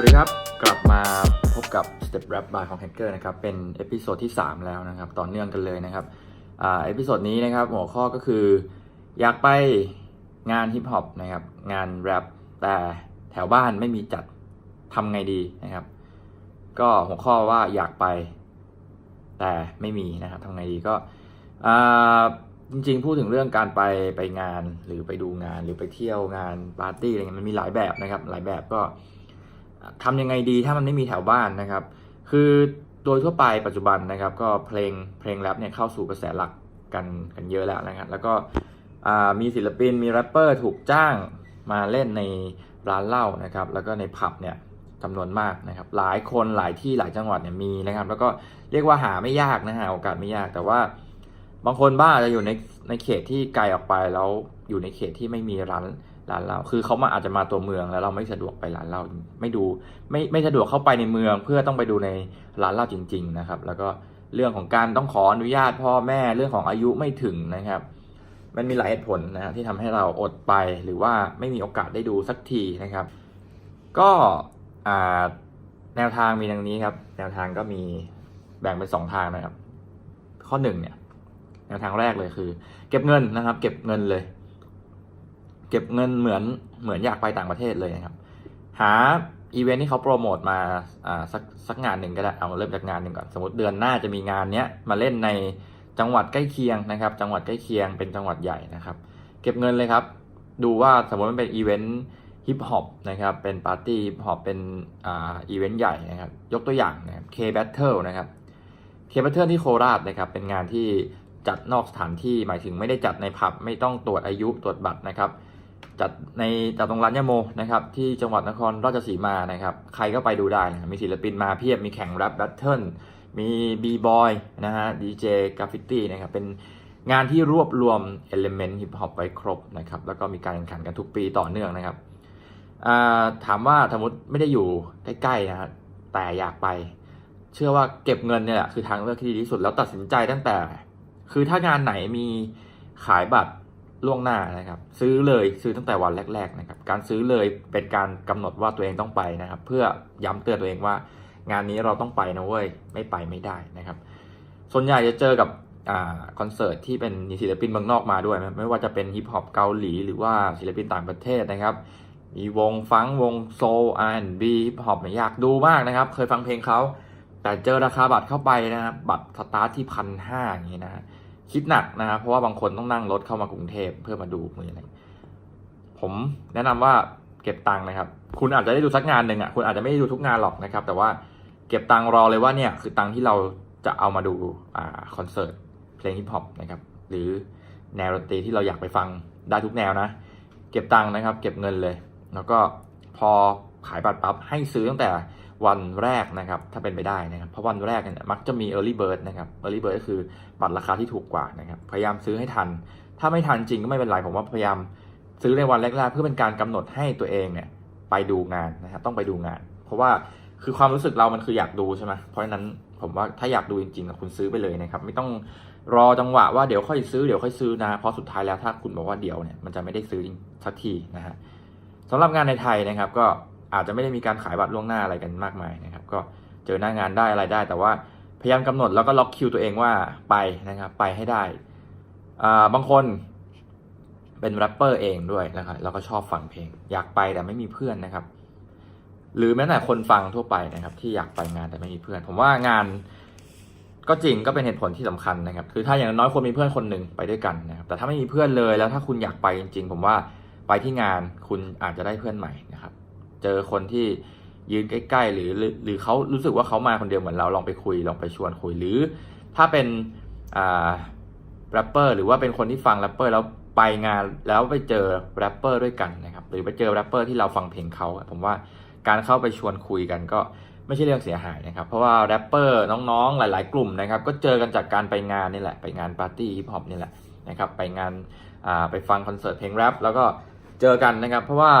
วัสดีครับ กลับมาพบกับ Step Rap by ของ Hacker นะครับ เป็นเอพิโซดที่ 3 แล้วนะครับ ต่อเนื่องกันเลยนะครับอเอพิโซดนี้นะครับ หัวข้อก็คือ อยากไปงานฮิปฮอปนะครับ งานแรปแต่แถวบ้านไม่มีจัดทำไงดีนะครับ ก็หัวข้อว่าอยากไป แต่ไม่มีนะครับทำไงดีก็จริงๆ พูดถึงเรื่องการไปไปงานหรือไปดูงานหรือไปเที่ยวงานปาร์ตี้อะไรเงี้ยมันมีหลายแบบนะครับ หลายแบบก็ ทำยังไงดีถ้ามันไม่มีแถวบ้านนะครับ คือโดยทั่วไปปัจจุบันนะครับ ก็เพลงเพลงแรปเนี่ยเข้าสู่กระแสหลักกันกันเยอะแล้วนะครับ แล้วก็มีศิลปินมีแรปเปอร์ถูกจ้างมาเล่นในร้านเหล้านะครับ แล้วก็ในผับเนี่ยจำนวนมากนะครับ หลายคนหลายที่หลายจังหวัดเนี่ยมีนะครับ แล้วก็เรียกว่าหาไม่ยากนะฮะโอกาสไม่ยากแต่ว่าบางคนบ้านอาจจะอยู่ในในเขตที่ไกลออกไปแล้วอยู่ในเขตที่ไม่มีร้าน ร้านเหล้าคือเขามาอาจจะมาตัวเมืองแล้วเราไม่สะดวกไปร้านเหล้าไม่ดูไม่ไม่สะดวกเข้าไปในเมือง เพื่อต้องไปดูในร้านเหล้าจริง ๆนะครับ แล้วก็เรื่องของการต้องขออนุญาตพ่อแม่เรื่องของอายุไม่ถึงนะครับ มันมีหลายเหตุผลนะที่ทำให้เราอดไปหรือว่าไม่มีโอกาสได้ดูสักทีนะครับ ก็แนวทางมีดังนี้ครับ แนวทางก็มีแบ่งเป็นสองทางนะครับ ข้อหนึ่งเนี่ยแนวทางแรกเลยคือ เก็บเงินนะครับ เก็บเงินเลย เก็บเงินเหมือนเหมือนอยากไปต่างประเทศเลยนะครับ หาอีเวนท์ที่เขาโปรโมทมาอ่าสักสักงานหนึ่งก็ได้เอาเริ่มจากงานหนึ่งก่อนสมมติเดือนหน้าจะมีงานเนี้ยมาเล่นในจังหวัดใกล้เคียงนะครับ จังหวัดใกล้เคียงเป็นจังหวัดใหญ่นะครับ เก็บเงินเลยครับ ดูว่าสมมติมันเป็นอีเวนต์ฮิปฮอปนะครับ เป็นปาร์ตี้ฮิปฮอปเป็นอ่าอีเวนต์ใหญ่นะครับ ยกตัวอย่างนะครับ K Battle นะครับ K Battle ที่โคราชนะครับ เป็นงานที่จัดนอกสถานที่หมายถึงไม่ได้จัดในผับไม่ต้องตรวจอายุตรวจบัตรนะครับ จัดในจัดตรงร้านยาโมนะครับที่จังหวัดนครราชสีมานะครับใครก็ไปดูได้นะมีศิลปินมาเพียบมีแข่งแรปแบทเทิลมีบีบอยนะฮะดีเจกราฟิตี้นะครับเป็นงานที่รวบรวมเอลิเมนต์ฮิปฮอปไว้ครบนะครับแล้วก็มีการแข่งขันกันทุกปีต่อเนื่องนะครับถามว่าสมมติไม่ได้อยู่ใกล้ๆนะฮะแต่อยากไป เชื่อว่าเก็บเงินเนี่ยคือทางเลือกที่ดีที่สุดแล้วตัดสินใจตั้งแต่ คือถ้างานไหนมีขายบัตร ล่วงหน้านะครับ ซื้อเลยซื้อตั้งแต่วันแรก ๆ นะครับ การซื้อเลยเป็นการกำหนดว่าตัวเองต้องไปนะครับ เพื่อย้ำเตือนตัวเองว่า งานนี้เราต้องไปนะเว้ยไม่ไปไม่ได้นะครับ ส่วนใหญ่จะเจอกับอคอนเสิร์ตที่เป็นศิลปินเมืองนอกมาด้วย ไม่ว่าจะเป็นฮิปฮอปเกาหลีหรือว่าศิลปินต่างประเทศนะครับ มีวงฟังวงโซลอาร์บีฮิปฮอปอยากดูมากนะครับ เคยฟังเพลงเขาแต่เจอราคาบัตรเข้าไปนะครับบัตรสตาร์ทที่พันห้าอย่างนี้นะ คิดหนักนะครับเพราะว่าบางคนต้องนั่งรถเข้ามากรุงเทพเพื่อมาดูมืออะไรผมแนะนำว่าเก็บตังค์นะครับ คุณอาจจะได้ดูสักงานหนึ่งอะคุณอาจจะไม่ได้ดูทุกงานหรอกนะครับ แต่ว่าเก็บตังค์รอเลยว่าเนี่ยคือตังค์ที่เราจะเอามาดูอ่าคอนเสิร์ตเพลงฮิปฮอปนะครับหรือแนวดนตรีที่เราอยากไปฟังได้ทุกแนวนะ เก็บตังค์นะครับ เก็บเงินเลย แล้วก็พอขายบัตรปั๊บให้ซื้อตั้งแต่ วันแรกนะครับถ้าเป็นไปได้นะครับเพราะวันแรกเนี่ยมักจะมี early bird นะครับ early bird ก็คือบัตรราคาที่ถูกกว่านะครับพยายามซื้อให้ทัน ถ้าไม่ทันจริงก็ไม่เป็นไรผมว่าพยายามซื้อในวันแรกๆเพื่อเป็นการกำหนดให้ตัวเองเนี่ยไปดูงานนะครับต้องไปดูงาน เพราะว่าคือความรู้สึกเรามันคืออยากดูใช่ไหมเพราะฉะนั้นผมว่าถ้าอยากดูจริงๆคุณซื้อไปเลยนะครับไม่ต้องรอจังหวะว่าเดี๋ยวค่อยซื้อเดี๋ยวค่อยซื้อนะเพราะสุดท้ายแล้วถ้าคุณบอกว่าเดี๋ยวเนี่ยมันจะไม่ได้ซื้อสักทีนะฮะสำหรับงานในไทยนะครับก็ อาจจะไม่ได้มีการขายบัตรล่วงหน้าอะไรกันมากมายนะครับ ก็เจอหน้างานได้อะไรได้ แต่ว่าพยายามกำหนดแล้วก็ล็อกคิวตัวเองว่าไปนะครับ ไปให้ได้อ่าบางคนเป็นแรปเปอร์เองด้วยนะครับแล้วก็ชอบฟังเพลง อยากไปแต่ไม่มีเพื่อนนะครับ หรือแม้แต่คนฟังทั่วไปนะครับ ที่อยากไปงานแต่ไม่มีเพื่อน ผมว่างานก็จริงก็เป็นเหตุผลที่สำคัญนะครับ คือถ้าอย่างน้อยควรมีเพื่อนคนหนึ่งไปด้วยกันนะครับ แต่ถ้าไม่มีเพื่อนเลยแล้วถ้าคุณอยากไปจริง ๆ ผมว่าไปที่งานคุณอาจจะได้เพื่อนใหม่นะครับ เจอคนที่ยืนใกล้ๆ หรือหรือเขารู้สึกว่าเขามาคนเดียวเหมือนเราลองไปคุยลองไปชวนคุยหรือ ถ้าเป็นอ่าแรปเปอร์หรือว่าเป็นคนที่ฟังแรปเปอร์แล้วไปงานแล้วไปเจอแรปเปอร์ด้วยกันนะครับหรือไปเจอแรปเปอร์ที่เราฟังเพลงเขาผมว่าการเข้าไปชวนคุยกันก็ไม่ใช่เรื่องเสียหายนะครับ เพราะว่าแรปเปอร์น้องๆหลาย ๆ กลุ่มนะครับ ก็เจอกันจากการไปงานนี่แหละ ไปงานปาร์ตี้ฮิปฮอปนี่แหละนะครับ ไปงานไปฟังคอนเสิร์ตเพลงแรปแล้วก็เจอกันนะครับ เพราะว่า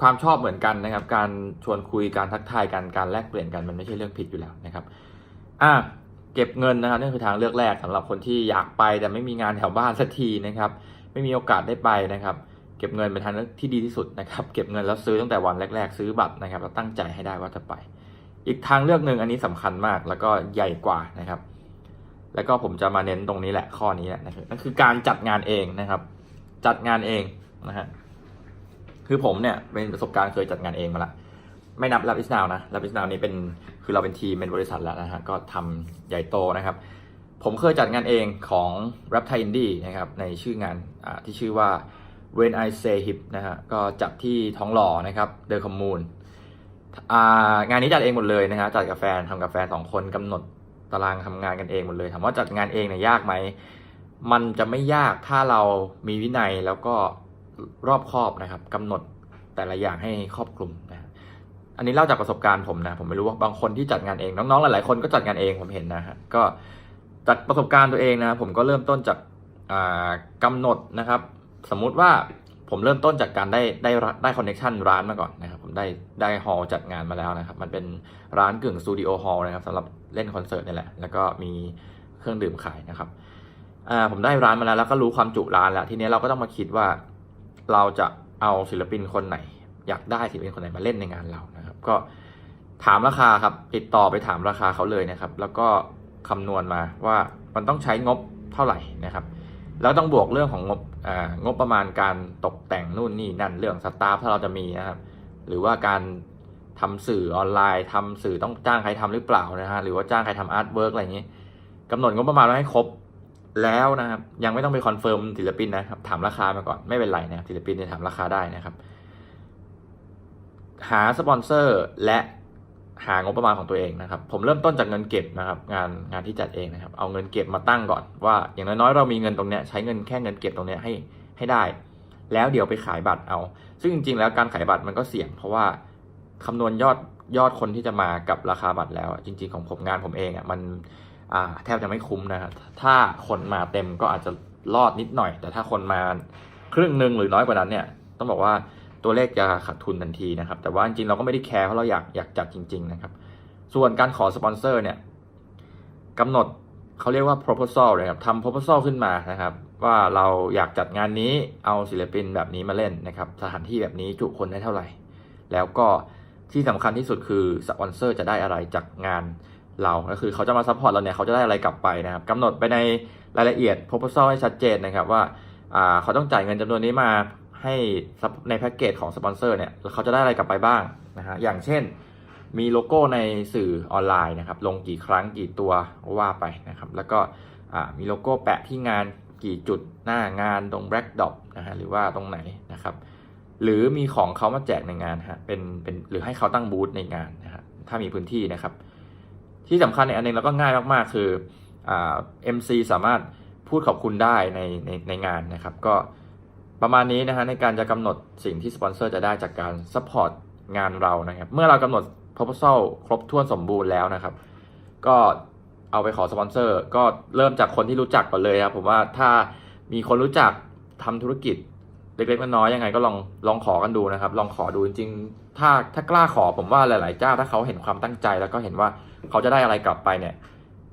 ความชอบเหมือนกันนะครับ การชวนคุยการทักทายกันการแลกเปลี่ยนกันมันไม่ใช่เรื่องผิดอยู่แล้วนะครับอะเก็บเงินนะครับนี่คือทางเลือกแรกสำหรับคนที่อยากไปแต่ไม่มีงานแถวบ้านสักทีนะครับ ไม่มีโอกาสได้ไปนะครับ เก็บเงินเป็นทางเลือกที่ดีที่สุดนะครับ เก็บเงินแล้วซื้อตั้งแต่วันแรก ๆ ซื้อบัตรนะครับแล้วตั้งใจให้ได้ว่าจะไป อีกทางเลือกหนึ่งอันนี้สำคัญมากแล้วก็ใหญ่กว่านะครับ แล้วก็ผมจะมาเน้นตรงนี้แหละข้อนี้แหละนะครับนั่นคือการจัดงานเองนะครับ จัดงานเองนะฮะ คือผมเนี่ยเป็นประสบการณ์เคยจัดงานเองมาละไม่นับ Lab is now นะ Lab is now นี่เป็นคือเราเป็นทีมเป็นบริษัทแล้วนะฮะก็ทำใหญ่โตนะครับ ผมเคยจัดงานเองของ Rap Thai Indie นะครับในชื่องานที่ชื่อว่า When I Say Hip นะฮะก็จัดที่ท้องหล่อนะครับเดอะคอมมูนงานนี้จัดเองหมดเลยนะฮะจัดกับแฟนทำกับแฟนสองคนกำหนดตารางทำงานกันเองหมดเลยถามว่าจัดงานเองเนี่ยยากไหมมันจะไม่ยากถ้าเรามีวินัยแล้วก็ รอบคอบนะครับกำหนดแต่ละอย่างให้ครอบคลุมนะอันนี้เล่าจากประสบการณ์ผมนะผมไม่รู้ว่าบางคนที่จัดงานเองน้องๆหลายๆคนก็จัดงานเองผมเห็นนะฮะก็จากประสบการณ์ตัวเองนะผมก็เริ่มต้นจากอ่ากำหนดนะครับ สมมุติว่าผมเริ่มต้นจากการได้ได้ได้คอนเนคชันร้านมาก่อนนะครับ ผมได้ได้ฮอลจัดงานมาแล้วนะครับ มันเป็นร้านกึ่งสตูดิโอฮอลนะครับสำหรับเล่นคอนเสิร์ตนี่แหละ แล้วก็มีเครื่องดื่มขายนะครับผมได้ร้านมาแล้วแล้วก็รู้ความจุร้านแล้ว ทีนี้เราก็ต้องมาคิดว่า เราจะเอาศิลปินคนไหน อยากได้ศิลปินคนไหนมาเล่นในงานเรานะครับ ก็ถามราคาครับติดต่อไปถามราคาเขาเลยนะครับ แล้วก็คำนวณมาว่ามันต้องใช้งบเท่าไหร่นะครับ แล้วต้องบวกเรื่องของงบอ่างบประมาณการตกแต่งนู่นนี่นั่นเรื่องสตาฟถ้าเราจะมีนะครับ หรือว่าการทำสื่อออนไลน์ทำสื่อต้องจ้างใครทำหรือเปล่านะฮะหรือว่าจ้างใครทำอาร์ตเวิร์กอะไรอย่างนี้กำหนดงบประมาณไว้ให้ครบ แล้วนะครับ ยังไม่ต้องไปคอนเฟิร์มศิลปินนะครับ ถามราคามาก่อนไม่เป็นไรนะครับศิลปินจะถามราคาได้นะครับ หาสปอนเซอร์และหางบประมาณของตัวเองนะครับ ผมเริ่มต้นจากเงินเก็บนะครับ งานงานที่จัดเองนะครับ เอาเงินเก็บมาตั้งก่อนว่า อย่างน้อยๆเรามีเงินตรงเนี้ยใช้เงินแค่เงินเก็บตรงเนี้ยให้ให้ได้ แล้วเดี๋ยวไปขายบัตรเอา ซึ่งจริงๆแล้วการขายบัตรมันก็เสี่ยง เพราะว่าคำนวณยอดยอดคนที่จะมากับราคาบัตรแล้ว จริง ๆ ของผมงานผมเองอะมัน แทบจะไม่คุ้มนะครับถ้าคนมาเต็มก็อาจจะรอดนิดหน่อย แต่ถ้าคนมาครึ่งหนึ่งหรือน้อยกว่านั้นเนี่ยต้องบอกว่าตัวเลขจะขาดทุนทันทีนะครับ แต่ว่าจริงๆเราก็ไม่ได้แคร์เพราะเราอยากอยากจัดจริง ๆ นะครับ ส่วนการขอสปอนเซอร์เนี่ยกำหนดเขาเรียกว่า proposal เลยครับทำ proposal ขึ้นมานะครับ ว่าเราอยากจัดงานนี้เอาศิลปินแบบนี้มาเล่นนะครับ สถานที่แบบนี้จุคนได้เท่าไหร่ แล้วก็ที่สำคัญที่สุดคือสปอนเซอร์จะได้อะไรจากงาน เราก็คือเขาจะมาซัพพอร์ตเราเนี่ยเขาจะได้อะไรกลับไปนะครับกำหนดไปในรายละเอียด proposal ให้ชัดเจนนะครับว่าเขาต้องจ่ายเงินจำนวนนี้มาให้ในแพ็กเกจของสปอนเซอร์เนี่ยเขาจะได้อะไรกลับไปบ้างนะฮะอย่างเช่นมีโลโก้ในสื่อออนไลน์นะครับลงกี่ครั้งกี่ตัวว่าไปนะครับแล้วก็มีโลโก้แปะที่งานกี่จุดหน้างานตรงแบล็กดอปนะฮะหรือว่าตรงไหนนะครับหรือมีของเขามาแจกในงานฮะเป็นเป็นหรือให้เขาตั้งบูธในงานนะฮะถ้ามีพื้นที่นะครับ ที่สำคัญในอันนึงแล้วก็ง่ายมากๆ คืออ่า MC สามารถพูดขอบคุณได้ในในในงานนะครับ ก็ประมาณนี้นะฮะในการจะกำหนดสิ่งที่สปอนเซอร์จะได้จากการซัพพอร์ตงานเรานะครับ เมื่อเรากำหนด proposal ครบถ้วนสมบูรณ์แล้วนะครับ ก็เอาไปขอสปอนเซอร์ ก็เริ่มจากคนที่รู้จักก่อนเลยครับผมว่าถ้ามีคนรู้จักทำธุรกิจเล็กๆน้อยๆยังไงก็ลองลองขอกันดูนะครับ ลองขอดูจริงๆ ถ้าถ้ากล้าขอผมว่าหลายๆเจ้าถ้าเขาเห็นความตั้งใจแล้วก็เห็นว่า เขาจะได้อะไรกลับไปเนี่ย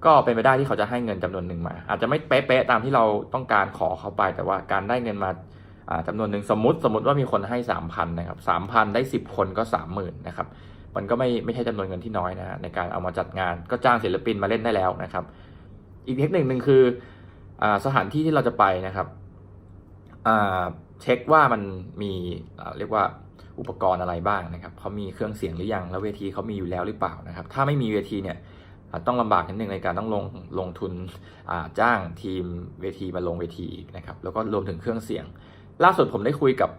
ก็เป็นไปได้ที่เขาจะให้เงินจำนวนหนึ่งมา อาจจะไม่เป๊ะๆตามที่เราต้องการขอเขาไป แต่ว่าการได้เงินมาจำนวนหนึ่งสมมติสมมติว่ามีคนให้สามพันนะครับสามพันได้สิบคนก็สามหมื่นนะครับมันก็ไม่ไม่ใช่จำนวนเงินที่น้อยนะฮะในการเอามาจัดงานก็จ้างศิลปินมาเล่นได้แล้วนะครับ อีกเทคนิคหนึ่งคืออสถานที่ที่เราจะไปนะครับเช็คว่ามันมีเรียกว่า อุปกรณ์อะไรบ้างนะครับเขามีเครื่องเสียงหรือยังแล้วเวทีเขามีอยู่แล้วหรือเปล่านะครับ ถ้าไม่มีเวทีเนี่ยต้องลำบากนิดนึงในการต้องลงลงทุนจ้างทีมเวทีมาลงเวทีนะครับ แล้วก็รวมถึงเครื่องเสียง ล่าสุดผมได้คุยกับ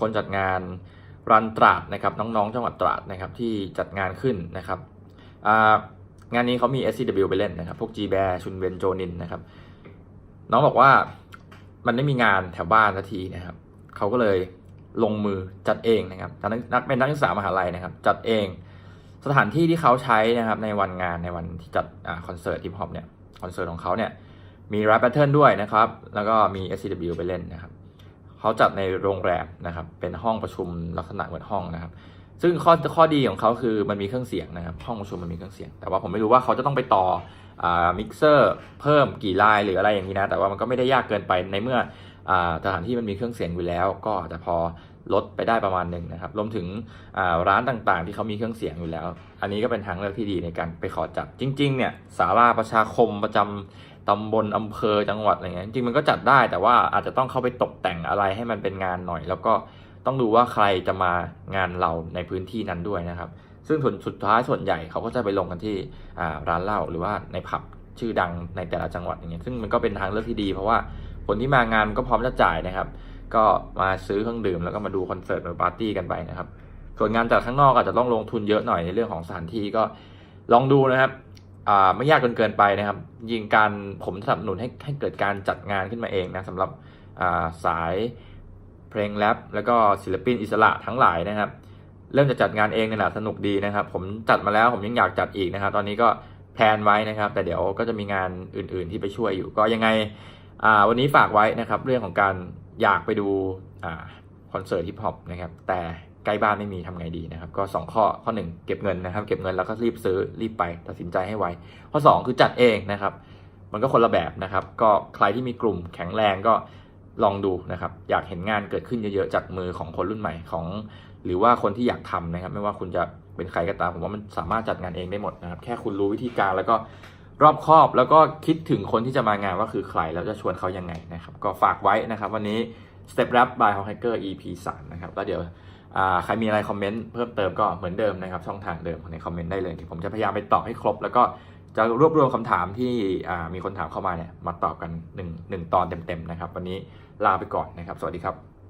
คนจัดงานรันตราดนะครับน้องๆ จังหวัดตราดนะครับที่จัดงานขึ้นนะครับงานนี้เขามี SCW ไปเล่นนะครับ พวก G b a r ชุนเวนโจนินนะครับ น้องบอกว่ามันไม่มีงานแถวบ้านสักทีนะครับเขาก็เลย ลงมือจัดเองนะครับนักเป็นนักศึกษามหาลัยนะครับ จัดเอง สถานที่ที่เขาใช้นะครับในวันงานในวันที่จัดคอนเสิร์ตฮิปฮอปเนี่ยคอนเสิร์ตของเขาเนี่ยมีแรปแพทเทิร์นด้วยนะครับ แล้วก็มี SCW ไปเล่นนะครับเขาจัดในโรงแรมนะครับ เป็นห้องประชุมลักษณะเหมือนห้องนะครับ ซึ่งข้อข้อดีของเขาคือมันมีเครื่องเสียงนะครับ ห้องประชุมมันมีเครื่องเสียง แต่ว่าผมไม่รู้ว่าเขาจะต้องไปต่อมิกเซอร์เพิ่มกี่ลายหรืออะไรอย่างนี้นะ แต่ว่ามันก็ไม่ได้ยากเกินไปในเมื่อ สถานที่มันมีเครื่องเสียงอยู่แล้ว ก็อาจจะพอลดไปได้ประมาณหนึ่งนะครับ รวมถึงร้านต่างๆ ที่เขามีเครื่องเสียงอยู่แล้ว อันนี้ก็เป็นทางเลือกที่ดีในการไปขอจัด จริง ๆ เนี่ยศาลาประชาคมประจำตำบลอำเภอจังหวัดอะไรเงี้ยจริงมันก็จัดได้แต่ว่าอาจจะต้องเข้าไปตกแต่งอะไรให้มันเป็นงานหน่อย แล้วก็ต้องดูว่าใครจะมางานเราในพื้นที่นั้นด้วยนะครับ ซึ่งส่วนสุดท้ายส่วนใหญ่เขาก็จะไปลงกันที่ร้านเหล้าหรือว่าในผับชื่อดังในแต่ละจังหวัดอย่างเงี้ยซึ่งมันก็เป็นทางเลือกที่ดี เพราะว่า คนที่มางานก็พร้อมจะจ่ายนะครับ ก็มาซื้อเครื่องดื่มแล้วก็มาดูคอนเสิร์ตมาปาร์ตี้กันไปนะครับ ส่วนงานจากข้างนอกอาจจะต้องลงทุนเยอะหน่อยในเรื่องของสถานที่ก็ลองดูนะครับอ่าไม่ยากจนเกินไปนะครับ ยิงการผมสนับสนุนให้ให้เกิดการจัดงานขึ้นมาเองนะสำหรับอ่าสายเพลงแรปแล้วก็ศิลปินอิสระทั้งหลายนะครับ เริ่มจะจัดงานเองเนี่ยแหละสนุกดีนะครับ ผมจัดมาแล้วผมยังอยากจัดอีกนะครับ ตอนนี้ก็แพลนไว้นะครับ แต่เดี๋ยวก็จะมีงานอื่น ๆ ที่ไปช่วยอยู่ ก็ยังไง วันนี้ฝากไว้นะครับเรื่องของการอยากไปดูอคอนเสิร์ตฮิปฮอปนะครับแต่ใกล้บ้านไม่มีทำไงดีนะครับ ก็ 2 ข้อข้อ 1 เก็บเงินนะครับ เก็บเงินแล้วก็รีบซื้อรีบไปตัดสินใจให้ไวข้อ 2 คือจัดเองนะครับ มันก็คนละแบบนะครับ ก็ใครที่มีกลุ่มแข็งแรงก็ลองดูนะครับ อยากเห็นงานเกิดขึ้นเยอะๆจากมือของคนรุ่นใหม่ของ หรือว่าคนที่อยากทำนะครับ ไม่ว่าคุณจะเป็นใครก็ตามผมว่ามันสามารถจัดงานเองได้หมดนะครับ แค่คุณรู้วิธีการแล้วก็ รอบคอบแล้วก็คิดถึงคนที่จะมางานว่าคือใครแล้วจะชวนเขายังไงนะครับก็ฝากไว้นะครับ วันนี้ Step Rap by Hawk Hacker EP 3นะครับแล้วเดี๋ยวใครมีอะไรคอมเมนต์เพิ่มเติมก็เหมือนเดิมนะครับ ช่องทางเดิมในคอมเมนต์ได้เลยผมจะพยายามไปตอบให้ครบ แล้วก็จะรวบรวมคำถามที่มีคนถามเข้ามาเนี่ยมาตอบกันหนึ่งหนึ่งตอนเต็มๆนะครับ วันนี้ลาไปก่อนนะครับ สวัสดีครับ